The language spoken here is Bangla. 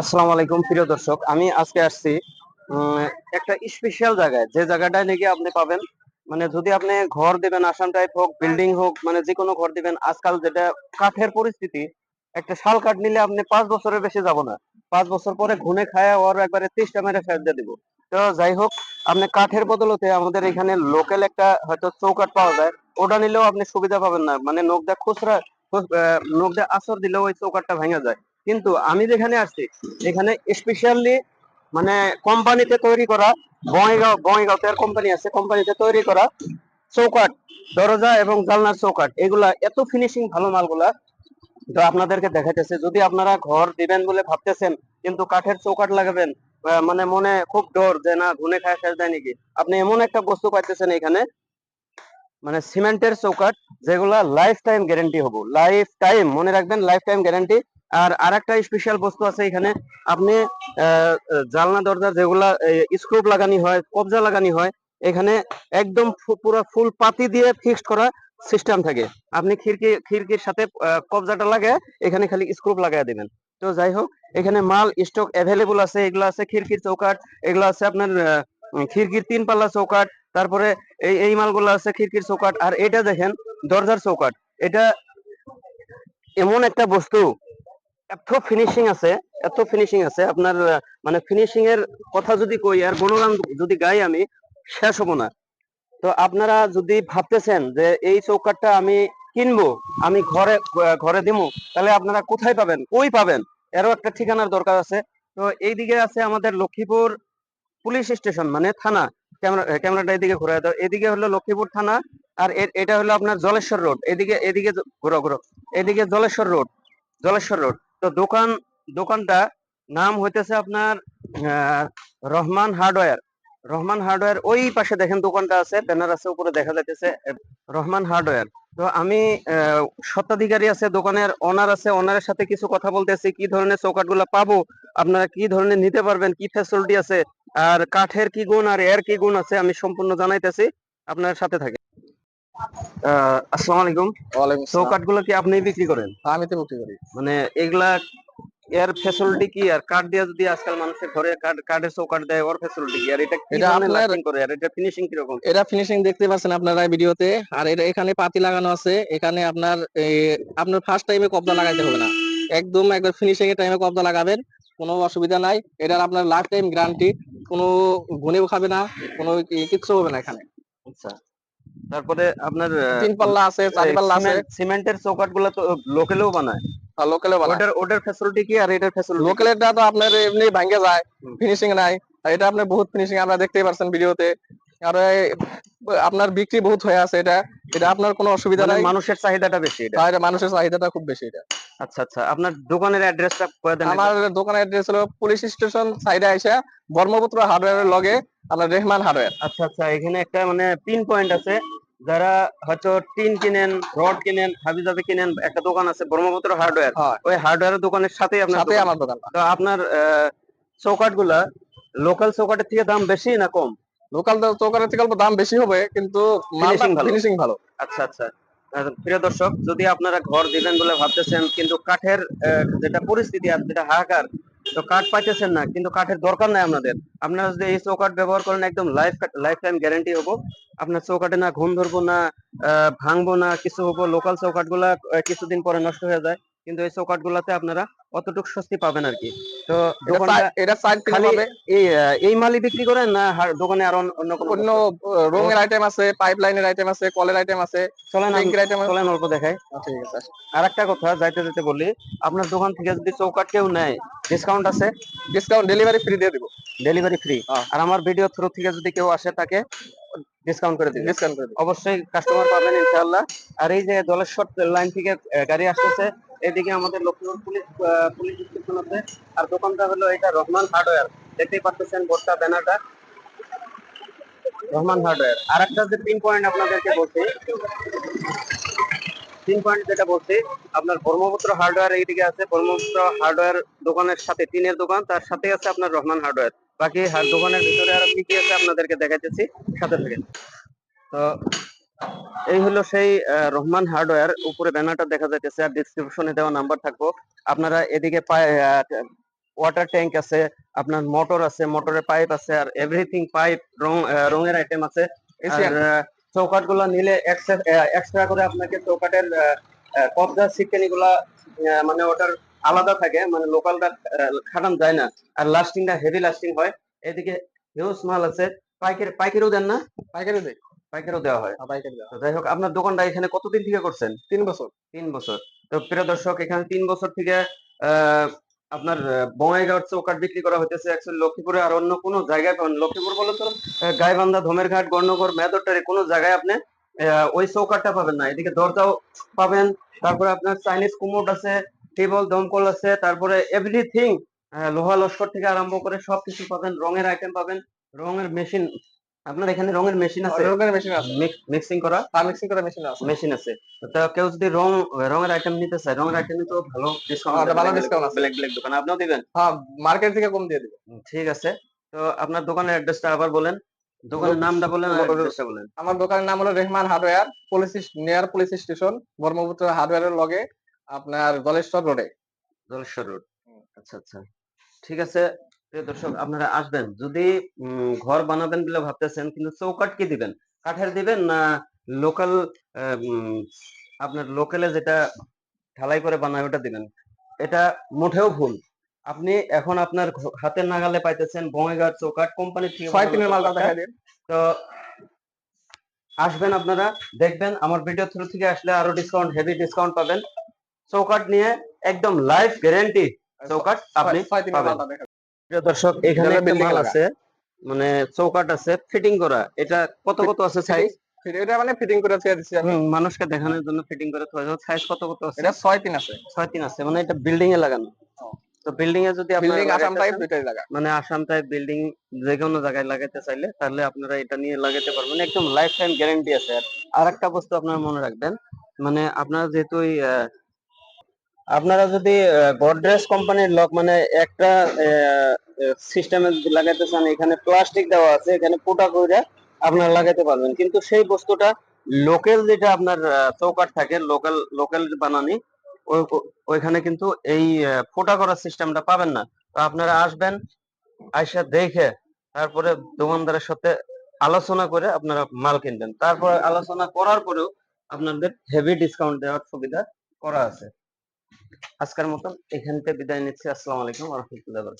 আসসালামু আলাইকুম প্রিয় দর্শক। আমি আজকে আসছি একটা স্পেশাল জায়গায়। যে জায়গাটায় নাকি আপনি পাবেন মানে যদি আপনি ঘর দিবেন আসাম টাইপ হোক বিল্ডিং হোক মানে যে কোনো ঘর দিবেন আজকাল যেটা কাঠের পরিস্থিতি একটা শাল কাঠ নিলে আপনি পাঁচ বছরের বেশি যাব না। পাঁচ বছর পরে ঘুনে খায় ওর একবারে তিরিশটা মেরে দিয়ে দিব। তো যাই হোক আপনি কাঠের বদলতে আমাদের এখানে লোকাল একটা হয়তো চৌকাঠ পাওয়া যায় ওটা নিলেও আপনি সুবিধা পাবেন না। মানে নখ দিয়ে খুচরা দিয়ে আসর দিলেও ওই চৌকাঠটা ভেঙে যায়। কিন্তু আমি যেখানে আসছি এখানে স্পেশালি মানে কোম্পানিতে তৈরি করা, বঙ্গাইগাঁও বঙ্গাইগাঁওতে কোম্পানি আছে কোম্পানিতে তৈরি করা চৌকাঠ, দরজা এবং জালনার চৌকাঠ, এগুলা এত ফিনিশিং ভালো মালগুলা তো আপনাদেরকে দেখাইতেছে। যদি আপনারা ঘর দিবেন বলে ভাবতেছেন, কিন্তু কাঠের চৌকাঠ লাগাবেন মানে মনে খুব ডর যে না ঘুনে খায় শেষ দেয় নাকি? আপনি এমন একটা বস্তু পাইতেছেন এখানে মানে সিমেন্টের চৌকাট যেগুলা লাইফ টাইম গ্যারান্টি হব। লাইফ টাইম মনে রাখবেন লাইফ টাইম গ্যারান্টি আর আরেকটা স্পেশাল বস্তু আছে এখানে। আপনি জালনা দরজা যেগুলা স্ক্রুপ লাগানি হয়, কবজা লাগানি হয়, এখানে একদম পুরো ফুল পাতি দিয়ে ফিক্সড করা সিস্টেম থাকে। আপনি খিড়কি, খিড়কির সাথে কবজাটা লাগে, এখানে খালি স্ক্রুপ লাগাই দিবেন। তো যাই হোক, এখানে মাল স্টক অ্যাভেলেবল আছে, এগুলো আছে খিড়কির চৌকাট এগুলো আছে আপনার খিড়কির তিন পাল্লা চৌকাট তারপরে এই এই মালগুলো আছে খিড়কির চৌকাট আর এটা দেখেন, দরজার চৌকাট এটা এমন একটা বস্তু এত ফিনিশিং আছে, এত ফিনিশিং আছে। আপনার মানে ফিনিশিং এর কথা যদি কই, আর গুণগান যদি গাই আমি, শেষ হব না। তো আপনারা যদি ভাবতেছেন যে এই চৌকাঠটা আমি কিনবো, আমি ঘরে ঘরে দিমু, তাহলে আপনারা কোথায় পাবেন? কই পাবেন? এরও একটা ঠিকানার দরকার আছে। তো এইদিকে আছে আমাদের লক্ষ্মীপুর পুলিশ স্টেশন মানে থানা। ক্যামেরা ক্যামেরাটা এদিকে ঘুরে দাও। এদিকে হলো লক্ষ্মীপুর থানা, আর এটা হলো আপনার জলেশ্বর রোড। এদিকে এদিকে ঘুরো ঘুরো। এদিকে জলেশ্বর রোড জলেশ্বর রোড। তো দোকান, দোকানটা নাম হইতেছে আপনার রহমান হার্ডওয়্যার। রহমান হার্ডওয়্যার ওই পাশে দেখেন দোকানটা আছে, ব্যানার আছে, উপরে দেখা যাইতেছে রহমান হার্ডওয়্যার। তো আমি স্বত্বাধিকারী আছে দোকানের, ওনার আছে, ওনারের সাথে কিছু কথা বলতেছি কি ধরনের চৌকাঠগুলা পাবো, আপনারা কি ধরনের নিতে পারবেন, কি ফ্যাসিলিটি আছে, আর কাঠের কি গুণ, আর এর কি গুণ আছে, আমি সম্পূর্ণ জানাইতেছি, আপনার সাথে থাকে। আসসালামু আলাইকুম। ওয়ালাইকুম কি আপনি বিক্রি করেন? আমি তো বিক্রি করি। মানে এগুলা এর ফ্যাসিলিটি কি? আর কাঠ দিয়ে যদি আজকাল মানুষের ঘরে কাঠ- কাঠের চৌকাঠ দেয় ওর ফ্যাসিলিটি কি? আর এটা কি লাস্টিং করে? আর এটা ফিনিশিং কি রকম এটা ফিনিশিং দেখতে পাচ্ছেন আপনারা ভিডিওতে। আর এটা এখানে পাতি লাগানো আছে। এখানে আপনার আপনার ফার্স্ট টাইমে কবজা লাগাইতে হবে না। একদম একবার ফিনিশিং এর টাইমে কবজা লাগাবেন। কোনো অসুবিধা নাই। এটার আপনার লাইফ টাইম গ্যারান্টি কোনো গুণেও খাবে না। কোনো কিচ্ছু হবে না এখানে। আচ্ছা। তারপরে আপনার তিন পাল্লা আছে চার পাল্লা আছে। সিমেন্টের চৌকাঠগুলো তো লোকেলেও বানায়। আর লোকালে বানায়। ওটার ওটার ফ্যাসিলিটি কি আর এটার ফ্যাসিলিটি লোকালেরটা তো আপনার এমনি ভাঙ্গে যায় ফিনিশিং নাই। এটা আপনার বহুত ফিনিশিং আপনারা দেখতেই পারছেন ভিডিওতে। আর আপনার বিক্রি বহুত হয়ে আছে এটা। এটা আপনার কোনো অসুবিধা নাই। মানুষের চাহিদাটা বেশি এটা? আর মানুষের চাহিদাটা খুব বেশি এটা। আচ্ছা আচ্ছা। আপনার দোকানের অ্যাড্রেসটা করে দেন আমার দোকানের অ্যাড্রেস হলো পুলিশ স্টেশন সাইডে আইসা ব্রহ্মপুত্র হার্ডওয়্যারের লগে আপনার রেহমান হার্ডওয়্যার আচ্ছা আচ্ছা। এখানে একটা মানে পিন পয়েন্ট আছে। যারা হয়তো টিন কিনেন রড কিনেন হাবিজাবি কিনেন একটা দোকান আছে ব্রহ্মপুত্র হার্ডওয়্যার ওই হার্ডওয়্যার দোকানের সাথেই আপনার সাথে দোকান। আমার দোকান। তো আপনার চৌকাটগুলা লোকাল চৌকাটের থেকে দাম বেশি না কম? লোকাল দোকানের থেকে অল্প দাম বেশি হবে কিন্তু। ফিনিশিং ভালো। আচ্ছা আচ্ছা। প্রিয় দর্শক যদি আপনারা ঘর দিবেন বলে ভাবতেছেন কিন্তু কাঠের যেটা পরিস্থিতি আর যেটা হাহাকার তো কাঠ পাইতেছেন না, কিন্তু কাঠের দরকার নাই আপনাদের। আপনারা যদি এই চৌকাঠ ব্যবহার করেন, একদম লাইফ লাইফ টাইম গ্যারান্টি হব। আপনার চৌকাঠে না ঘুম ধরবো না ভাঙবো না, কিছু হব লোকাল চৌকাঠগুলা কিছুদিন পরে নষ্ট হয়ে যায়। কিন্তু এই চৌকাঠ গুলাতে আপনারা অতটুকু স্বস্তি পাবেন আর কি তো এটা দোকানটা এটা সাইড খালি এই এই মালই বিক্রি করেন না দোকানে আর অন্য- অন্য কোনো অন্য রঙের আইটেম আছে পাইপ লাইনের আইটেম আছে কলের আইটেম আছে চলেন ট্যাঙ্কের আইটেম চলেন অল্প দেখাই। ঠিক আছে। আর একটা কথা যাইতে যেতে বলি আপনার দোকান থেকে যদি চৌকাট কেউ নেয় ডিসকাউন্ট আছে? ডিসকাউন্ট ডেলিভারি ফ্রি দিয়ে দিব। ডেলিভারি ফ্রি হ্যাঁ। আর আমার ভিডিও থ্রু থেকে যদি কেউ আসে তাকে ডিসকাউন্ট করে দিবে ডিসকাউন্ট করে অবশ্যই কাস্টমার পাবেন ইনশাআল্লাহ। আর এই যে দলেশ্বর লাইন থেকে গাড়ি আসতেছে এদিকে আমাদের লক্ষ্মীপুর পুলিশ পুলিশ স্টেশন আছে। আর দোকানটা হলো এটা রহমান হার্ডওয়্যার দেখতেই পাচ্ছেন বোর্ডটা ব্যানারটা। রহমান হার্ডওয়্যার আর একটা যে পিন পয়েন্ট আপনাদেরকে বলছি তিন পয়েন্ট যেটা বলছি আপনার ব্রহ্মপুত্র হার্ডওয়্যার এইদিকে আছে। ব্রহ্মপুত্র হার্ডওয়্যার দোকানের সাথে টিনের দোকান তার সাথে আছে আপনার রহমান হার্ডওয়্যার বাকি হার দোকানের ভিতরে আর কি কি আছে আপনাদেরকে দেখাইতেছি সাথে থেকে তো এই হলো সেই রহমান হার্ডওয়্যার উপরে ব্যানারটা দেখা যাইতেছে আর ডিসক্রিপশনে দেওয়া নাম্বার থাকব। আপনারা এদিকে ওয়াটার ট্যাঙ্ক আছে আপনার মোটর আছে মোটরের পাইপ আছে আর এভরিথিং পাইপ রং রঙের আইটেম আছে। আর চৌকাটগুলা নিলে এক্সট্রা করে আপনাকে চৌকাটের কবজা সিটকানি গুলা মানে ওটার আলাদা থাকে মানে লোকালটা খাটান যায় না। আর লাস্টিংটা হেভি লাস্টিং হয়। এদিকে হিউজ মাল আছে। পাইকারি পাইকারিও দেন না? পাইকারি দেই। পাইকারিও দেওয়া হয়। হ্যাঁ, পাইকারি দেওয়া যাই হোক আপনার দোকানটা এখানে কতদিন থেকে করছেন? তিন বছর। তিন বছর। তো প্রিয় দর্শক এখানে তিন বছর থেকে আপনার বঙ্গাইগাঁও চৌকাট বিক্রি করা হইতেছে অ্যাকচুয়ালি লক্ষ্মীপুরে আর অন্য কোনো জায়গায় পাবেন লক্ষ্মীপুর বলে তো গাইবান্ধা ধমেরঘাট গর্ণগর মেদরটারে কোনো জায়গায় আপনি ওই চৌকাটটা পাবেন না। এদিকে দরজাও পাবেন। তারপরে আপনার চাইনিজ কুমোট আছে টেবল দমকল আছে তারপরে এভরিথিং লোহা লস্কর থেকে আরম্ভ করে সবকিছু পাবেন রঙের আইটেম পাবেন রঙের মেশিন আপনার এখানে রঙের মেশিন আছে? রঙের মেশিন আছে। মিক্সিং করা? আর মিক্সিং করা মেশিন আছে। মেশিন আছে। তা কেউ যদি রং রঙের আইটেম নিতে চায় রঙের আইটেম তো ভালো ডিসকাউন্ট হ্যাঁ, ভালো discount আছে। ব্ল্যাক ব্ল্যাক দোকান আপনিও দিবেন? হ্যাঁ মার্কেট থেকে কম দিয়ে দিবে। ঠিক আছে। তো আপনার দোকানের অ্যাড্রেসটা আবার বলেন। দোকানের নামটা বলেন আর অ্যাড্রেসটা বলেন। আমার দোকানের নাম হলো Rehman hardware police near police station Brahmaputra হার্ডওয়্যারের লগে। আপনার জলেশ্বর রোডে জলেশ্বর রোড আচ্ছা আচ্ছা। ঠিক আছে প্রিয় দর্শক আপনারা আসবেন। যদি ঘর বানাবেন বলে ভাবতেছেন কিন্তু চৌকাট কি দিবেন? কাঠের দিবেন না লোকাল আপনার লোকালে যেটা ঢালাই করে বানায় ওটা দিবেন? এটা মোটেও ভুল। আপনি এখন আপনার হাতের নাগালে পাইতেছেন বঙ্গাইগাঁও চৌকাট কোম্পানি থেকে মালটা। দেখা দিন। তো আসবেন আপনারা দেখবেন আমার ভিডিও থ্রু থেকে আসলে আরও ডিসকাউন্ট হেভি ডিসকাউন্ট পাবেন। চৌকাট নিয়ে একদম লাইফ গ্যারান্টি চৌকাট আপনি দর্শক এখানে একটা মাল আছে মানে চৌকাট আছে ফিটিং করা। এটা কত কত আছে সাইজ এটা মানে ফিটিং করে ছেড়ে দিচ্ছি আমি। মানুষকে দেখানোর জন্য ফিটিং করে সাইজ কত কত আছে? এটা ছয় তিন আছে। ছয় তিন আছে মানে এটা বিল্ডিং এ লাগানো। তো বিল্ডিং এ যদি বিল্ডিং আসাম টাইপ দুইটাই লাগা। মানে আসাম টাইপ বিল্ডিং যে কোনো জায়গায় লাগাইতে চাইলে তাহলে আপনারা এটা নিয়ে লাগাতে পারবেন। একদম লাইফ টাইম গ্যারান্টি আছে। আর আরেকটা বস্তু আপনারা মনে রাখবেন মানে আপনারা যেহেতু আপনারা যদি গডরেজ কোম্পানির লক মানে একটা সিস্টেমে লাগাইতে চান, এখানে প্লাস্টিক দেওয়া আছে, এখানে পোটা করে আপনারা লাগাইতে পারবেন। কিন্তু সেই বস্তুটা লোকাল যেটা আপনার চৌকাঠ থাকে লোকাল লোকাল বানানি ওইখানে কিন্তু এই ফোটা করার সিস্টেমটা পাবেন না। তো আপনারা আসবেন, আইসা দেখে, তারপরে দোকানদারের সাথে আলোচনা করে আপনারা মাল কিনবেন। তারপরে আলোচনা করার পরেও আপনাদের হেভি ডিসকাউন্ট দেওয়ার সুবিধা করা আছে। আজকের মতন এখান থেকে বিদায় নিচ্ছি। আসসালামু আলাইকুম রহমতুল্লাহ